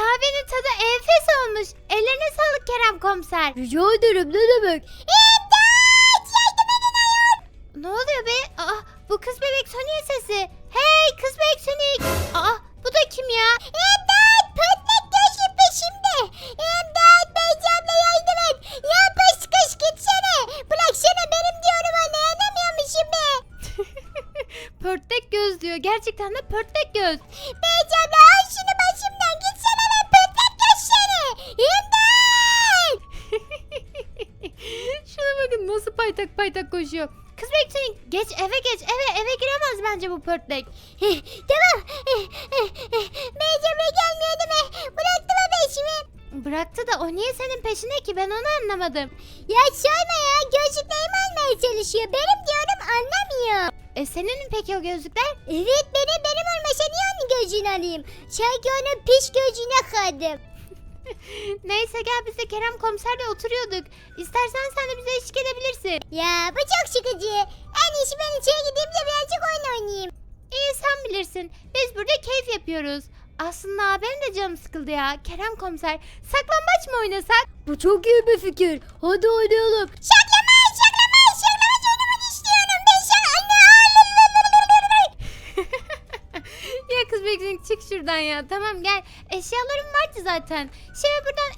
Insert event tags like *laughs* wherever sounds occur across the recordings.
kahvenin tadı enfes olmuş. Ellerine sağlık Kerem komiser. Rica ederim ne demek? Ne oluyor be? Aa, bu kız bebek Sonic'in sesi. Hey kız bebek Sonic. Aa, bu da kim ya? İmdat! Pötlek gözüm peşimde. İmdat! Beycan'la yardım et. Ya pış kış gitsene. Bıraksana benim diyorum anne. Anlamıyormuşum be. *laughs* pörtlek göz diyor. Gerçekten de pörtlek göz. Koşuyor. Kız bekleyin. Geç eve geç. Eve eve giremez bence bu pörtlek. *laughs* tamam. Beycemre gelmiyor değil mi? Bıraktı mı peşimi? Bıraktı da o niye senin peşinde ki ben onu anlamadım. Ya sorma ya gözlüklerimi almaya çalışıyor. Benim diyorum anlamıyor. E senin mi peki o gözlükler? Evet benim benim olmasa niye onun gözlüğünü alayım? Çünkü onun pis gözlüğüne kaldım. *laughs* Neyse gel biz de Kerem komiserle oturuyorduk. İstersen sen de bize eşlik edebilirsin. Ya bu çok sıkıcı. En iyisi ben içeri gideyim de birazcık oyun oynayayım. İyi sen bilirsin. Biz burada keyif yapıyoruz. Aslında benim de canım sıkıldı ya. Kerem komiser saklambaç mı oynasak? Bu çok iyi bir fikir. Hadi oynayalım. Saklambaç saklambaç saklambaç oynamak istiyorum. Ben sana *laughs* ya kız bekleyin çık şuradan ya. Tamam gel. Eşyalarım vardı zaten.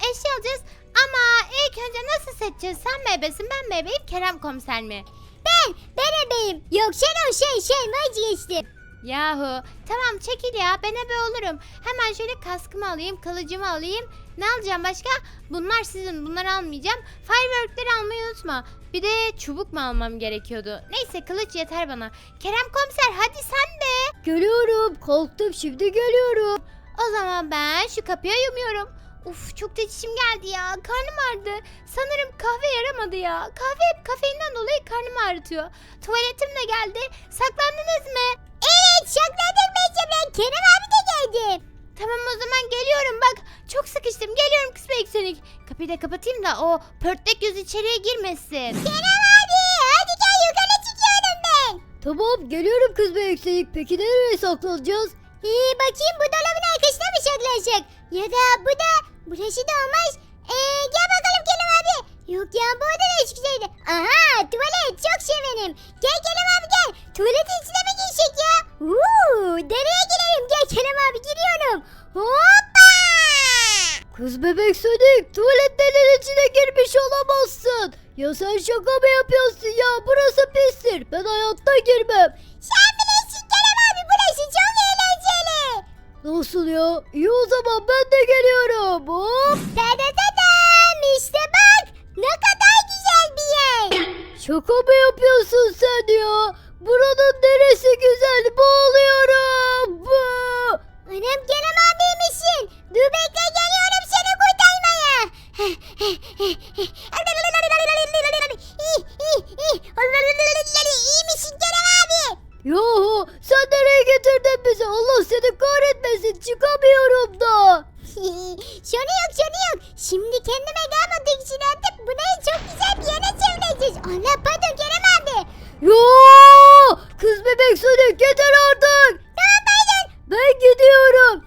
Eşya alacağız. Ama ilk önce nasıl seçeceğiz? Sen mi ebesin ben mi ebeyim Kerem komiser mi? Ben, ben ebeyim. Yok sen o şey şey vazgeçtim. Yahu tamam çekil ya ben ebe olurum. Hemen şöyle kaskımı alayım kılıcımı alayım. Ne alacağım başka? Bunlar sizin bunları almayacağım. Fireworkleri almayı unutma. Bir de çubuk mu almam gerekiyordu? Neyse kılıç yeter bana. Kerem komiser hadi sen de. Geliyorum. Kalktım şimdi geliyorum. O zaman ben şu kapıya yumuyorum. Uf çok da çişim geldi ya. Karnım ağrıdı. Sanırım kahve yaramadı ya. Kahve hep kafeinden dolayı karnımı ağrıtıyor. Tuvaletim de geldi. Saklandınız mı? Evet saklandık ben Kerem abi de geldi. Tamam o zaman geliyorum bak. Çok sıkıştım. Geliyorum kız Beksonik. Kapıyı da kapatayım da o pörtlek göz içeriye girmesin. Kerem abi hadi gel yukarı çıkıyorum ben. Tamam geliyorum kız be yüksek. Peki nereye saklanacağız? İyi bakayım bu dolabın arkasına mı saklanacak? Ya da bu da burası da olmaz. Ee, gel bakalım Kerem abi. Yok ya bu oda da güzeldi. Aha tuvalet çok severim. Gel Kerem abi gel. Tuvaletin içine mi girsek ya? Uuu dereye girelim. Gel Kerem abi giriyorum. Hoppa. Kız bebek Sonic tuvaletlerin içine girmiş olamazsın. Ya sen şaka mı yapıyorsun ya? Burası pistir. Ben hayatta girmem. Sen bilirsin Kerem abi burası çok. Nasıl ya? İyi o zaman ben de geliyorum. Hop. Tadadadam işte bak. Ne kadar güzel bir yer. *coughs* Şaka mı yapıyorsun sen ya? Buranın neresi güzel? Boğuluyorum. Bu. Anam Kerem abi misin? Dur bekle geliyorum seni kurtarmaya. *coughs* İyi misin Kerem abi? Sen getirdin bizi? Allah seni kahretmesin. Çıkamıyorum da. *laughs* Şunu yok şunu yok. Şimdi kendime gelmedik için artık burayı çok güzel bir yere çevireceğiz. Allah pardon Kerem abi. Ya kız bebek Sonic yeter artık. Tamam pardon. Ben gidiyorum.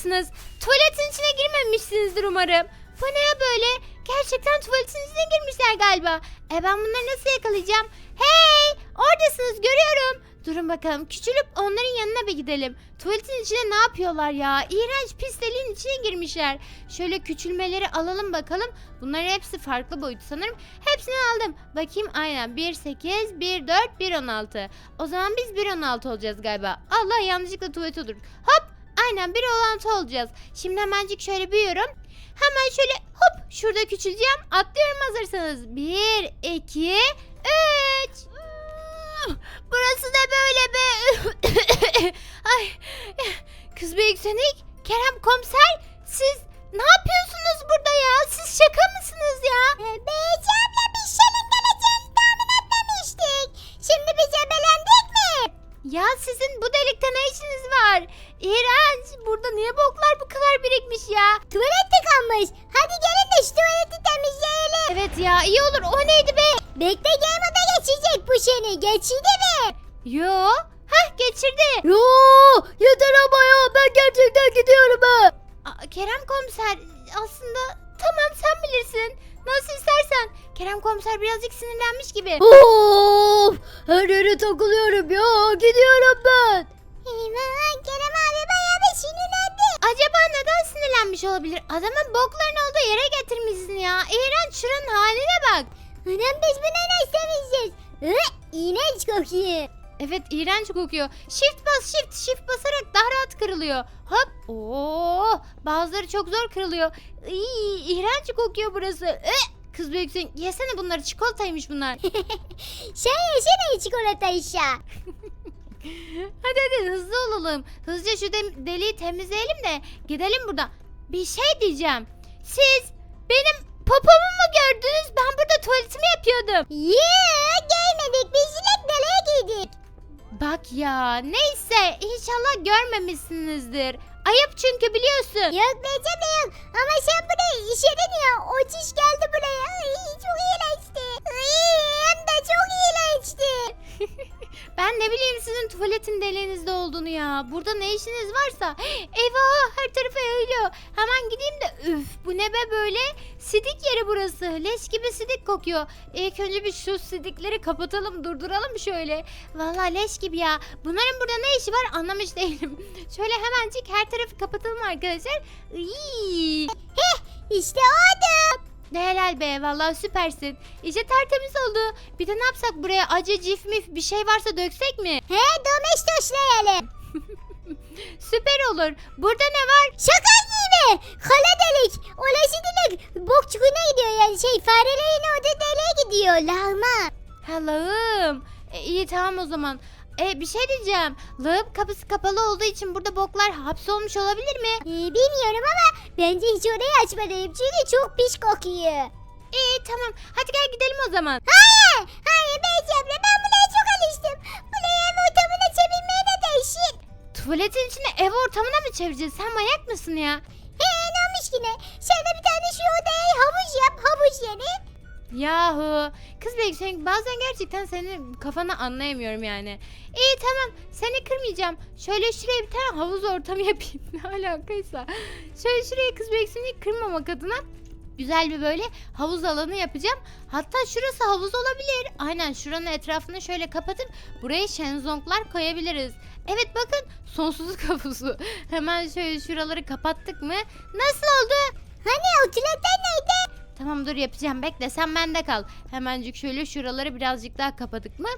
Olmalısınız. Tuvaletin içine girmemişsinizdir umarım. Bu ne böyle? Gerçekten tuvaletin içine girmişler galiba. E ben bunları nasıl yakalayacağım? Hey! Oradasınız görüyorum. Durun bakalım küçülüp onların yanına bir gidelim. Tuvaletin içine ne yapıyorlar ya? İğrenç pis deliğin içine girmişler. Şöyle küçülmeleri alalım bakalım. Bunların hepsi farklı boyut sanırım. Hepsini aldım. Bakayım aynen 1, 8, 1, 4, 1, 16. O zaman biz 1, 16 olacağız galiba. Allah yanlışlıkla tuvalete oturduk. Hop aynen 1, 16 olacağız. Şimdi hemencik şöyle büyüyorum. Hemen şöyle hop şurada küçüleceğim. Atlıyorum hazırsanız. 1, 2, 3. Burası da böyle be. *coughs* Ay. Kız büyük senik. Kerem komiser. Siz ne yapıyorsunuz burada ya? Siz şaka mısınız ya? Beyci abla biz senin geleceğini tahmin etmemiştik. Şimdi bize belendik mi? Ya sizin bu delikte ne işiniz var? İğrenç. Burada niye boklar bu kadar birikmiş ya? Tuvalet tıkanmış. Hadi gelin de şu tuvaleti temizleyelim. Evet ya iyi olur. O neydi be? Bekle game oda geçecek bu seni. Geçirdi mi? Yo. Hah geçirdi. Yo yeter ama ya ben gerçekten gidiyorum ha. Kerem komiser aslında tamam sen bilirsin. Nasıl istersen. Kerem komiser birazcık sinirlenmiş gibi. Of her yere takılıyorum ya sinirlenmiş olabilir? Adamın bokların olduğu yere getirmişsin ya. İğrenç şuranın haline bak. Anam biz bunu nasıl temizleyeceğiz? İğrenç kokuyor. Evet iğrenç kokuyor. Shift bas shift shift basarak daha rahat kırılıyor. Hop. Oo, bazıları çok zor kırılıyor. İyi, iğrenç kokuyor burası. Eh, Kız büyüksün yesene bunları çikolataymış bunlar. *laughs* Sen yesene çikolata işe. hadi hadi hızlı olalım. Hızlıca şu de- deliği temizleyelim de gidelim buradan. Bir şey diyeceğim. Siz benim popomu mu gördünüz? Ben burada tuvaletimi yapıyordum. Yeah gelmedik biz yine deliğe giydik. Bak ya neyse inşallah görmemişsinizdir. Ayıp çünkü biliyorsun. Yok Recep de yok ama sen buraya işedin ya o çiş geldi buraya. Ay, çok iğrençti. Ay, hem de çok iğrençti. Ben ne bileyim sizin tuvaletin deliğinizde olduğunu ya. Burada ne işiniz varsa. *gasps* Eyvah her tarafı yayılıyor. Hemen gideyim de üf bu ne be böyle. Sidik yeri burası. Leş gibi sidik kokuyor. İlk önce bir şu sidikleri kapatalım durduralım şöyle. Vallahi leş gibi ya. Bunların burada ne işi var anlamış *laughs* değilim. Şöyle hemencik her tarafı kapatalım arkadaşlar. İyi. İşte oldu. Ne helal be vallahi süpersin. İşte tertemiz oldu. Bir de ne yapsak buraya acı cif mif bir şey varsa döksek mi? He domestoslayalım. *laughs* Süper olur. Burada ne var? Şaka gibi. Kala delik. Olası delik. Bok çukuruna gidiyor yani şey farelerin orada deliğe gidiyor. Lağma. Allah'ım. E, iyi tamam o zaman. E, bir şey diyeceğim. Lağım kapısı kapalı olduğu için burada boklar hapsolmuş olabilir mi? Ee, bilmiyorum ama bence hiç orayı açmalıyım çünkü çok pis kokuyor. İyi tamam. Hadi gel gidelim o zaman. Hayır. Hayır Beyzemle ben buraya çok alıştım. Buraya ev ortamına çevirmeye de değişik. Tuvaletin içine ev ortamına mı çevireceğiz? Sen manyak mısın ya? He ne olmuş yine? De bir tane şu odaya havuz yap havuz yeri. Yahu. Kız belki sen bazen gerçekten senin kafanı anlayamıyorum yani. İyi tamam. Seni kırmayacağım. Şöyle şuraya bir tane havuz ortamı *laughs* yapayım. Ne alakaysa. Şöyle şuraya kız belki kırmamak adına güzel bir böyle havuz alanı yapacağım. Hatta şurası havuz olabilir. Aynen şuranın etrafını şöyle kapatıp buraya şenzonglar koyabiliriz. Evet bakın sonsuzluk *laughs* havuzu. Hemen şöyle şuraları kapattık mı? Nasıl oldu? Hani o neydi? Tamam dur yapacağım bekle sen bende kal. Hemencik şöyle şuraları birazcık daha kapadık mı?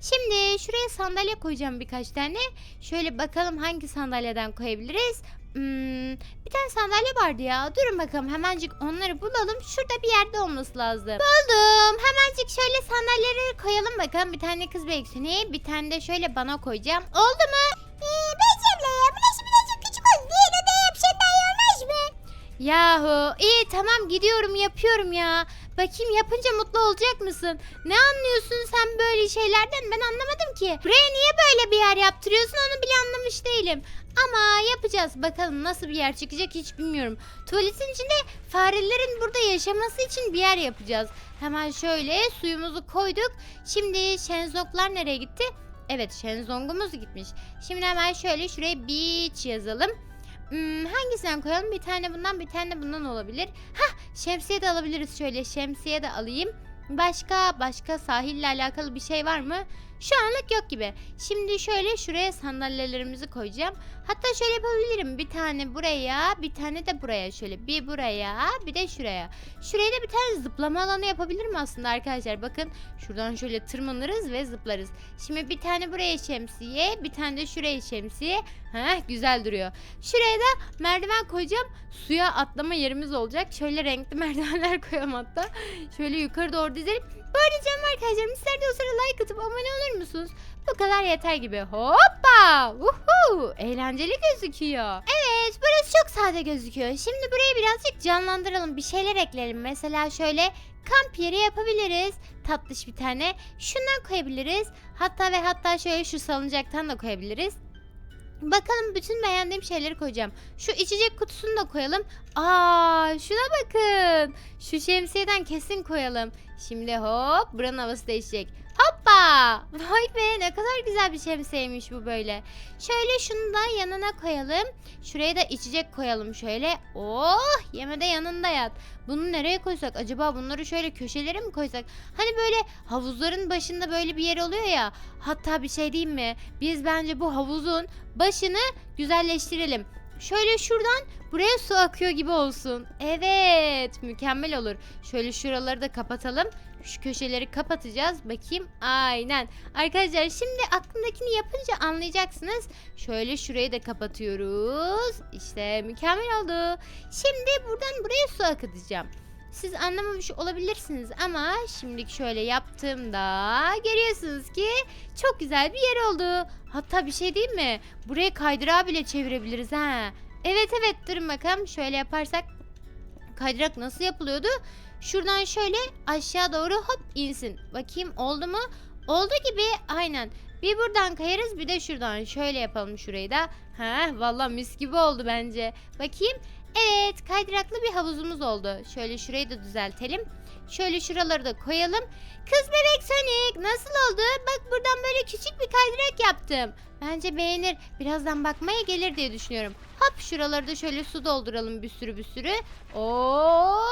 Şimdi şuraya sandalye koyacağım birkaç tane. Şöyle bakalım hangi sandalyeden koyabiliriz. Hmm, bir tane sandalye vardı ya. Durun bakalım hemencik onları bulalım. Şurada bir yerde olması lazım. Buldum. Hemencik şöyle sandalyeleri koyalım bakalım. Bir tane kız beksini bir tane de şöyle bana koyacağım. Oldu mu? Ee, Beyzemle ya burası birazcık Yahu iyi tamam gidiyorum yapıyorum ya. Bakayım yapınca mutlu olacak mısın? Ne anlıyorsun sen böyle şeylerden ben anlamadım ki. Buraya niye böyle bir yer yaptırıyorsun onu bile anlamış değilim. Ama yapacağız bakalım nasıl bir yer çıkacak hiç bilmiyorum. Tuvaletin içinde farelerin burada yaşaması için bir yer yapacağız. Hemen şöyle suyumuzu koyduk. Şimdi şenzoklar nereye gitti? Evet şenzongumuz gitmiş. Şimdi hemen şöyle şuraya beach yazalım. Hmm, hangisinden koyalım? Bir tane bundan bir tane bundan olabilir. Hah şemsiye de alabiliriz şöyle. Şemsiye de alayım. Başka başka sahille alakalı bir şey var mı? Şu anlık yok gibi. Şimdi şöyle şuraya sandalyelerimizi koyacağım. Hatta şöyle yapabilirim. Bir tane buraya, bir tane de buraya şöyle. Bir buraya, bir de şuraya. Şuraya da bir tane zıplama alanı yapabilirim aslında arkadaşlar. Bakın şuradan şöyle tırmanırız ve zıplarız. Şimdi bir tane buraya şemsiye, bir tane de şuraya şemsiye. Heh, güzel duruyor. Şuraya da merdiven koyacağım. Suya atlama yerimiz olacak. Şöyle renkli *laughs* merdivenler koyalım hatta. Şöyle yukarı doğru dizelim. Bu arada canım arkadaşlarım de o sırada like atıp abone olur musunuz? Bu kadar yeter gibi. Hoppa! Uhu! Eğlenceli gözüküyor. Evet burası çok sade gözüküyor. Şimdi burayı birazcık canlandıralım. Bir şeyler ekleyelim. Mesela şöyle kamp yeri yapabiliriz. Tatlış bir tane. Şundan koyabiliriz. Hatta ve hatta şöyle şu salıncaktan da koyabiliriz. Bakalım bütün beğendiğim şeyleri koyacağım. Şu içecek kutusunu da koyalım. Aa, şuna bakın. Şu şemsiyeden kesin koyalım. Şimdi hop buranın havası değişecek. Hoppa! Vay be ne kadar güzel bir şemsiyeymiş bu böyle. Şöyle şunu da yanına koyalım. Şuraya da içecek koyalım şöyle. Oh yemede yanında yat. Bunu nereye koysak? Acaba bunları şöyle köşelere mi koysak? Hani böyle havuzların başında böyle bir yer oluyor ya. Hatta bir şey diyeyim mi? Biz bence bu havuzun başını güzelleştirelim. Şöyle şuradan buraya su akıyor gibi olsun. Evet, mükemmel olur. Şöyle şuraları da kapatalım. Şu köşeleri kapatacağız. Bakayım. Aynen. Arkadaşlar şimdi aklımdakini yapınca anlayacaksınız. Şöyle şurayı da kapatıyoruz. İşte mükemmel oldu. Şimdi buradan buraya su akıtacağım. Siz anlamamış olabilirsiniz ama şimdilik şöyle yaptığımda görüyorsunuz ki çok güzel bir yer oldu. Hatta bir şey değil mi? Buraya kaydırağı bile çevirebiliriz ha. Evet evet durun bakalım şöyle yaparsak kaydırak nasıl yapılıyordu? Şuradan şöyle aşağı doğru hop insin. Bakayım oldu mu? Oldu gibi aynen. Bir buradan kayarız bir de şuradan şöyle yapalım şurayı da. Ha vallahi mis gibi oldu bence. Bakayım. Evet kaydıraklı bir havuzumuz oldu. Şöyle şurayı da düzeltelim. Şöyle şuraları da koyalım. Kız bebek Sonic nasıl oldu? Bak buradan böyle küçük bir kaydırak yaptım. Bence beğenir. Birazdan bakmaya gelir diye düşünüyorum. Hop şuraları da şöyle su dolduralım bir sürü bir sürü. Oh!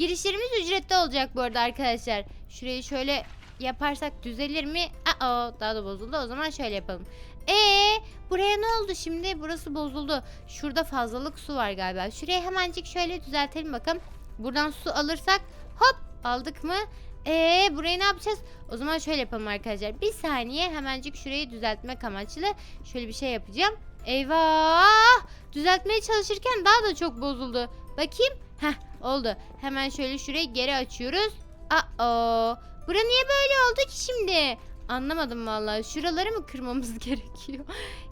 Girişlerimiz ücretli olacak bu arada arkadaşlar. Şurayı şöyle yaparsak düzelir mi? Aa daha da bozuldu. O zaman şöyle yapalım. Ee, buraya ne oldu şimdi? Burası bozuldu. Şurada fazlalık su var galiba. Şurayı hemencik şöyle düzeltelim bakalım. Buradan su alırsak hop aldık mı? Ee, burayı ne yapacağız? O zaman şöyle yapalım arkadaşlar. Bir saniye hemencik şurayı düzeltmek amaçlı şöyle bir şey yapacağım. Eyvah! Düzeltmeye çalışırken daha da çok bozuldu. Bakayım. Heh oldu. Hemen şöyle şurayı geri açıyoruz. Aa, bura niye böyle oldu ki şimdi? Anlamadım vallahi. Şuraları mı kırmamız *laughs* gerekiyor?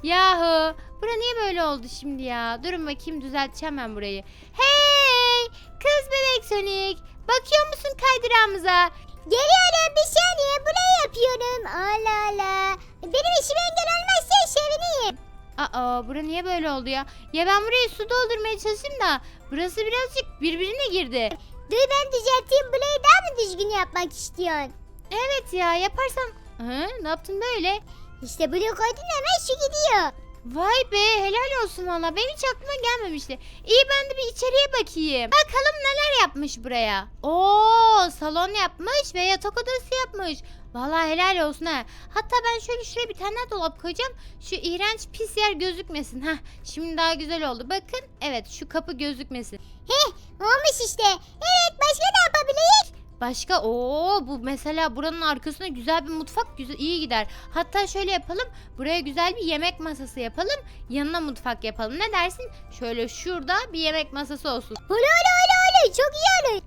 Yahu, bura niye böyle oldu şimdi ya? Durun bakayım düzelteceğim ben burayı. Hey! Kız bebek Sonic, bakıyor musun kaydırağımıza? Geliyorum bir saniye buraya yapıyorum. Allah Allah. Benim işime engel olmazsa sevineyim. Aa, bura niye böyle oldu ya? Ya ben buraya su doldurmaya çalıştım da burası birazcık birbirine girdi. Dur ben düzelteyim burayı daha mı düzgün yapmak istiyorsun? Evet ya, yaparsan... Hı, ne yaptın böyle? İşte buraya koydun hemen şu gidiyor. Vay be helal olsun valla benim hiç aklıma gelmemişti. İyi ben de bir içeriye bakayım. Bakalım neler yapmış buraya. Oo salon yapmış ve yatak odası yapmış. Valla helal olsun ha. Hatta ben şöyle şuraya bir tane daha dolap koyacağım. Şu iğrenç pis yer gözükmesin. Heh, şimdi daha güzel oldu. Bakın evet şu kapı gözükmesin. Olmuş işte. Evet başka ne yapabiliriz? Başka o bu mesela buranın arkasına güzel bir mutfak güzel iyi gider. Hatta şöyle yapalım. Buraya güzel bir yemek masası yapalım. Yanına mutfak yapalım. Ne dersin? Şöyle şurada bir yemek masası olsun. Olur olur olur çok iyi olur.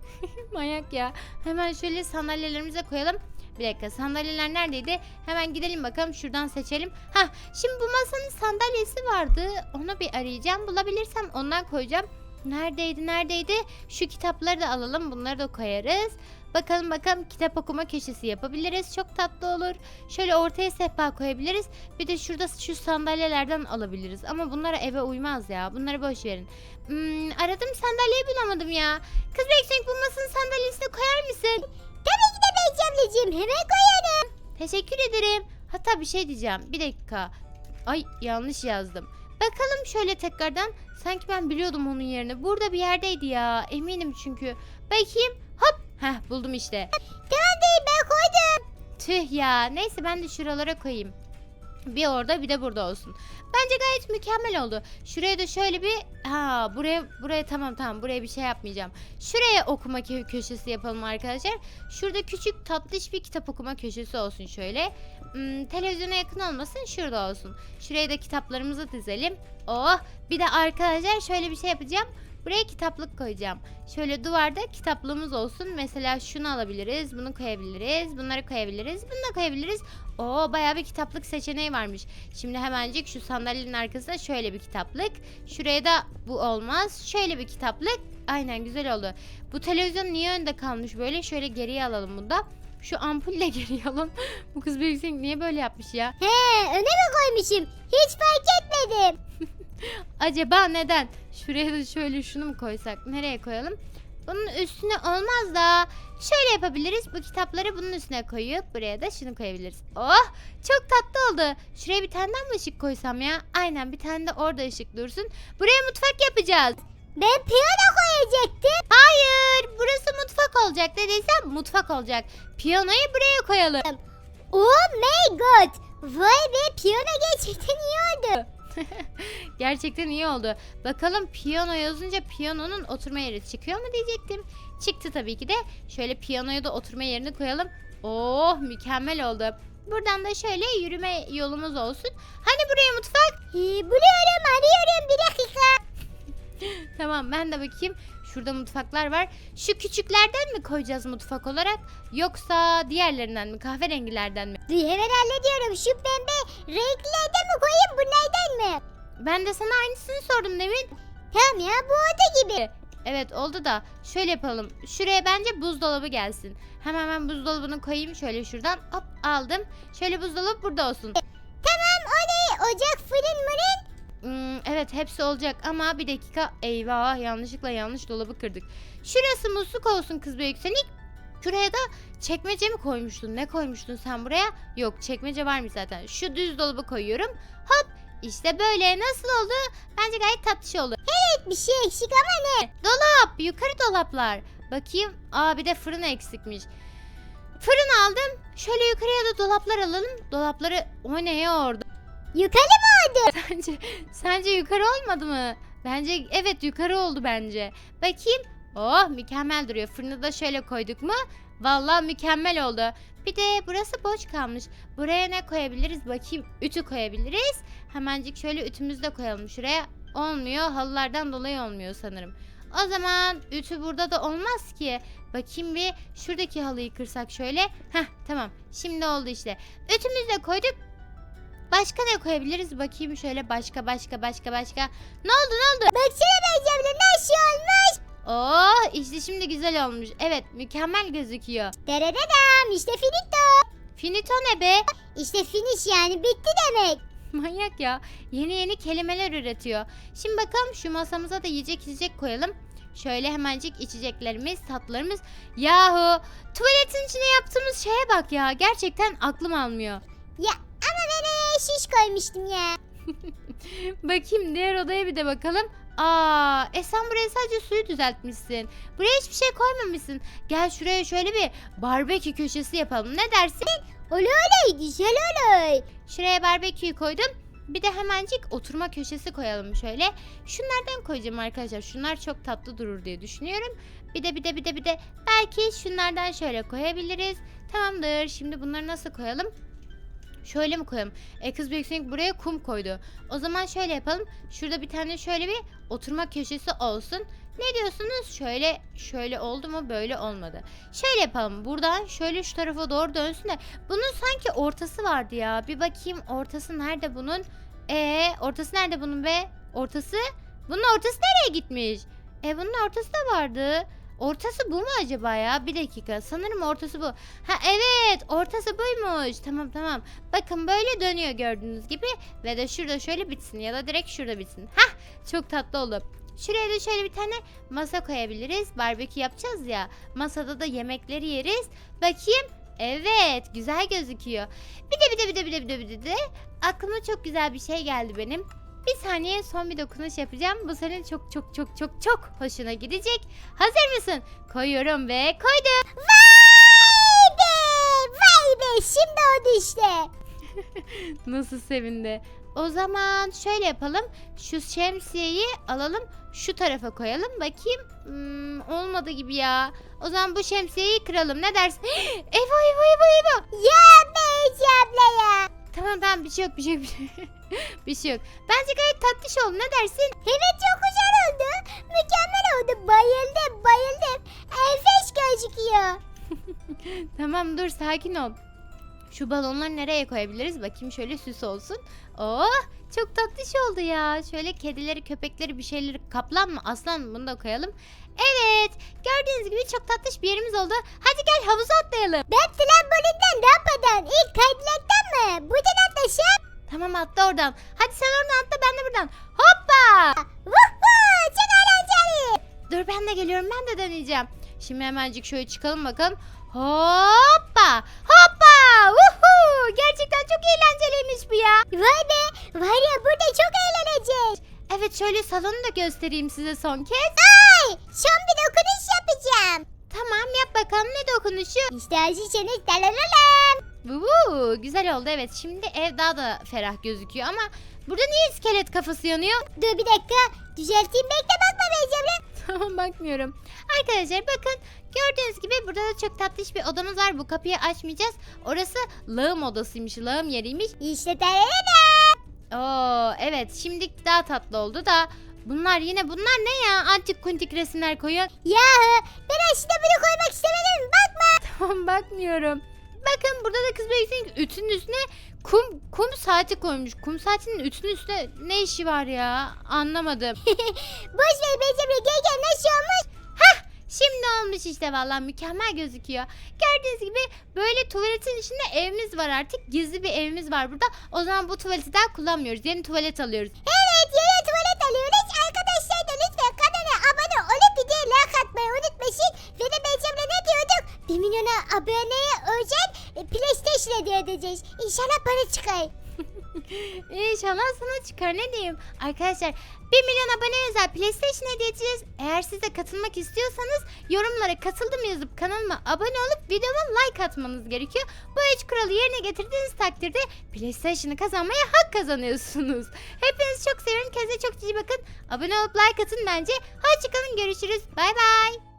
*laughs* Manyak ya. Hemen şöyle sandalyelerimize koyalım. Bir dakika sandalyeler neredeydi? Hemen gidelim bakalım şuradan seçelim. Hah şimdi bu masanın sandalyesi vardı. Onu bir arayacağım. Bulabilirsem ondan koyacağım. Neredeydi neredeydi? Şu kitapları da alalım. Bunları da koyarız. Bakalım bakalım kitap okuma köşesi yapabiliriz. Çok tatlı olur. Şöyle ortaya sehpa koyabiliriz. Bir de şurada şu sandalyelerden alabiliriz. Ama bunlara eve uymaz ya. Bunları boş verin. Hmm, aradım sandalyeyi bulamadım ya. Kız Bekçenk bu masanın sandalyesine koyar mısın? Tabii ki de Beyci ablacığım hemen koyarım. Teşekkür ederim. Hatta bir şey diyeceğim. Bir dakika. Ay yanlış yazdım. Bakalım şöyle tekrardan. Sanki ben biliyordum onun yerini. Burada bir yerdeydi ya. Eminim çünkü. Bakayım. Hop. Heh buldum işte. Tamam değil ben koydum. Tüh ya. Neyse ben de şuralara koyayım. Bir orada bir de burada olsun. Bence gayet mükemmel oldu. Şuraya da şöyle bir ha buraya buraya tamam tamam buraya bir şey yapmayacağım. Şuraya okuma kö- köşesi yapalım arkadaşlar. Şurada küçük tatlış bir kitap okuma köşesi olsun şöyle. Hmm, televizyona yakın olmasın şurada olsun. Şuraya da kitaplarımızı dizelim. Oh bir de arkadaşlar şöyle bir şey yapacağım. Buraya kitaplık koyacağım. Şöyle duvarda kitaplığımız olsun. Mesela şunu alabiliriz, bunu koyabiliriz, bunları koyabiliriz, bunu da koyabiliriz. Oo bayağı bir kitaplık seçeneği varmış. Şimdi hemencik şu sandalyenin arkasına şöyle bir kitaplık. Şuraya da bu olmaz. Şöyle bir kitaplık. Aynen güzel oldu. Bu televizyon niye önde kalmış böyle? Şöyle geriye alalım bunu da. Şu ampulle *laughs* geriye alalım. Bu kız büyük niye böyle yapmış ya? He öne mi koymuşum? Hiç fark etmedim. *laughs* Acaba neden? Şuraya da şöyle şunu mu koysak? Nereye koyalım? Bunun üstüne olmaz da şöyle yapabiliriz. Bu kitapları bunun üstüne koyup buraya da şunu koyabiliriz. Oh çok tatlı oldu. Şuraya bir tane daha mı ışık koysam ya? Aynen bir tane de orada ışık dursun. Buraya mutfak yapacağız. Ben piyano koyacaktım. Hayır burası mutfak olacak dediysem mutfak olacak. Piyanoyu buraya koyalım. Oh my god. Vay be piyano gerçekten iyi oldu. *laughs* Gerçekten iyi oldu. Bakalım piyano yazınca piyanonun oturma yeri çıkıyor mu diyecektim. Çıktı tabii ki de. Şöyle piyanoya da oturma yerini koyalım. Oh mükemmel oldu. Buradan da şöyle yürüme yolumuz olsun. Hani buraya mutfak? Ee, buluyorum arıyorum bir dakika. *laughs* Tamam ben de bakayım. Şurada mutfaklar var. Şu küçüklerden mi koyacağız mutfak olarak? Yoksa diğerlerinden mi? Kahverengilerden mi? Hemen hallediyorum. Şu pembe renklerden mi koyayım bunlardan mı? Ben de sana aynısını sordum demin. Tamam ya bu oda gibi. Evet oldu da şöyle yapalım. Şuraya bence buzdolabı gelsin. Hemen ben buzdolabını koyayım şöyle şuradan. Hop aldım. Şöyle buzdolabı burada olsun. Tamam o ne? Ocak fırın mırın. Hmm, evet hepsi olacak ama bir dakika. Eyvah yanlışlıkla yanlış dolabı kırdık. Şurası musluk olsun kız büyük senik. Şuraya da çekmece mi koymuştun? Ne koymuştun sen buraya? Yok çekmece varmış zaten. Şu düz dolabı koyuyorum. Hop işte böyle nasıl oldu? Bence gayet tatlış oldu. Evet bir şey eksik ama ne? Dolap, yukarı dolaplar. Bakayım. Aa bir de fırın eksikmiş. Fırın aldım. Şöyle yukarıya da dolaplar alalım. Dolapları o ne ya orada? Yukarı mı oldu? *laughs* Sence sence yukarı olmadı mı? Bence evet yukarı oldu bence. Bakayım. Oh mükemmel duruyor. Fırını da şöyle koyduk mu? Vallahi mükemmel oldu. Bir de burası boş kalmış. Buraya ne koyabiliriz? Bakayım. Ütü koyabiliriz. Hemencik şöyle ütümüzü de koyalım şuraya. Olmuyor. Halılardan dolayı olmuyor sanırım. O zaman ütü burada da olmaz ki. Bakayım bir şuradaki halıyı kırsak şöyle. Heh tamam. Şimdi oldu işte. Ütümüzü de koyduk. Başka ne koyabiliriz? Bakayım şöyle başka başka başka başka. Ne oldu ne oldu? Baksana Beyzemle nasıl olmuş? Oo işte şimdi güzel olmuş. Evet mükemmel gözüküyor. Derededam işte finito. Finito ne be? İşte finish yani bitti demek. *laughs* Manyak ya. Yeni yeni kelimeler üretiyor. Şimdi bakalım şu masamıza da yiyecek içecek koyalım. Şöyle hemencik içeceklerimiz, tatlarımız. Yahu tuvaletin içine yaptığımız şeye bak ya. Gerçekten aklım almıyor. Ya ama ben ee, şiş koymuştum ya. *laughs* Bakayım diğer odaya bir de bakalım. Aa, e sen buraya sadece suyu düzeltmişsin. Buraya hiçbir şey koymamışsın. Gel şuraya şöyle bir barbekü köşesi yapalım. Ne dersin? Olur olur güzel olur. Şuraya barbeküyü koydum. Bir de hemencik oturma köşesi koyalım şöyle. Şunlardan koyacağım arkadaşlar. Şunlar çok tatlı durur diye düşünüyorum. Bir de bir de bir de bir de belki şunlardan şöyle koyabiliriz. Tamamdır. Şimdi bunları nasıl koyalım? Şöyle mi koyalım? E kız büyük buraya kum koydu. O zaman şöyle yapalım. Şurada bir tane şöyle bir oturma köşesi olsun. Ne diyorsunuz? Şöyle şöyle oldu mu? Böyle olmadı. Şöyle yapalım. Buradan şöyle şu tarafa doğru dönsün de bunun sanki ortası vardı ya. Bir bakayım ortası nerede bunun? E ortası nerede bunun be? Ortası? Bunun ortası nereye gitmiş? E bunun ortası da vardı. Ortası bu mu acaba ya? Bir dakika. Sanırım ortası bu. Ha evet, ortası buymuş. Tamam tamam. Bakın böyle dönüyor gördüğünüz gibi ve de şurada şöyle bitsin ya da direkt şurada bitsin. Hah, çok tatlı oldu. Şuraya da şöyle bir tane masa koyabiliriz. Barbekü yapacağız ya. Masada da yemekleri yeriz. Bakayım. Evet, güzel gözüküyor. Bir de bir de bir de bir de bir de bir de, aklıma çok güzel bir şey geldi benim. Bir saniye son bir dokunuş yapacağım. Bu senin çok çok çok çok çok hoşuna gidecek. Hazır mısın? Koyuyorum ve koydum. Vay be vay be şimdi oldu işte. *laughs* Nasıl sevindi. O zaman şöyle yapalım. Şu şemsiyeyi alalım. Şu tarafa koyalım. Bakayım. Hmm, olmadı gibi ya. O zaman bu şemsiyeyi kıralım. Ne dersin? *gasps* eyvah eyvah eyvah eyvah. Ya Beyci abla ya. Tamam tamam bir şey yok bir şey yok. Bir şey yok. *laughs* bir şey yok. Bence gayet tatlış oldu. Ne dersin? Evet çok güzel oldu. oldu. Mükemmel oldu. Bayıldım bayıldım. Enfes gözüküyor. *laughs* Tamam dur sakin ol. Şu balonları nereye koyabiliriz? Bakayım şöyle süs olsun. Oh çok tatlış oldu ya. Şöyle kedileri, köpekleri, bir şeyleri kaplan mı, aslan mı bunu da koyalım. Evet gördüğünüz gibi çok tatlış bir yerimiz oldu. Hadi gel havuza atlayalım. Ben trambolinden ne yapmadan? İlk kaydıraktan mı? Buradan atlaşıp. Tamam atla oradan. Hadi sen oradan atla ben de buradan. Hoppa. Vuhuu çok eğlenceli. Dur ben de geliyorum ben de deneyeceğim. Şimdi hemencik şöyle çıkalım bakalım. Hoppa. Hoppa. Woohoo. Gerçekten çok eğlenceliymiş bu ya. Vay be. Var ya burada çok eğleneceğiz. Evet şöyle salonu da göstereyim size son kez. Ay son bir dokunuş yapacağım. Tamam yap bakalım ne dokunuşu. İşte hazırsanız dalalım. Vuu, güzel oldu evet. Şimdi ev daha da ferah gözüküyor ama burada niye iskelet kafası yanıyor? Dur bir dakika. Düzelteyim bekle bakma Beyzemre. *laughs* Tamam bakmıyorum. Arkadaşlar bakın gördüğünüz gibi burada da çok tatlış bir odamız var. Bu kapıyı açmayacağız. Orası lağım odasıymış, lağım yeriymiş. İşte dalalım. Oo evet şimdi daha tatlı oldu da bunlar yine bunlar ne ya? Antik kuntik resimler koyuyor. Ya ben aslında bunu koymak istemedim. Bakma. *laughs* Tamam bakmıyorum. Bakın burada da kız bebeksin ütünün üstüne kum kum saati koymuş. Kum saatinin ütünün üstüne ne işi var ya? Anlamadım. *laughs* Boş ver Beyzemre gel gel nasıl olmuş? Şimdi olmuş işte vallahi mükemmel gözüküyor. Gördüğünüz gibi böyle tuvaletin içinde evimiz var artık. Gizli bir evimiz var burada. O zaman bu tuvaleti daha kullanmıyoruz. Yeni tuvalet alıyoruz. Evet milyona aboneye özel e, PlayStation hediye edeceğiz. İnşallah para çıkar. *laughs* İnşallah sana çıkar ne diyeyim. Arkadaşlar 1 milyon abone özel PlayStation hediye edeceğiz. Eğer siz de katılmak istiyorsanız yorumlara katıldım yazıp kanalıma abone olup videoma like atmanız gerekiyor. Bu üç kuralı yerine getirdiğiniz takdirde PlayStation'ı kazanmaya hak kazanıyorsunuz. *laughs* Hepinizi çok seviyorum. Kendinize çok iyi bakın. Abone olup like atın bence. Hoşçakalın görüşürüz. Bay bay.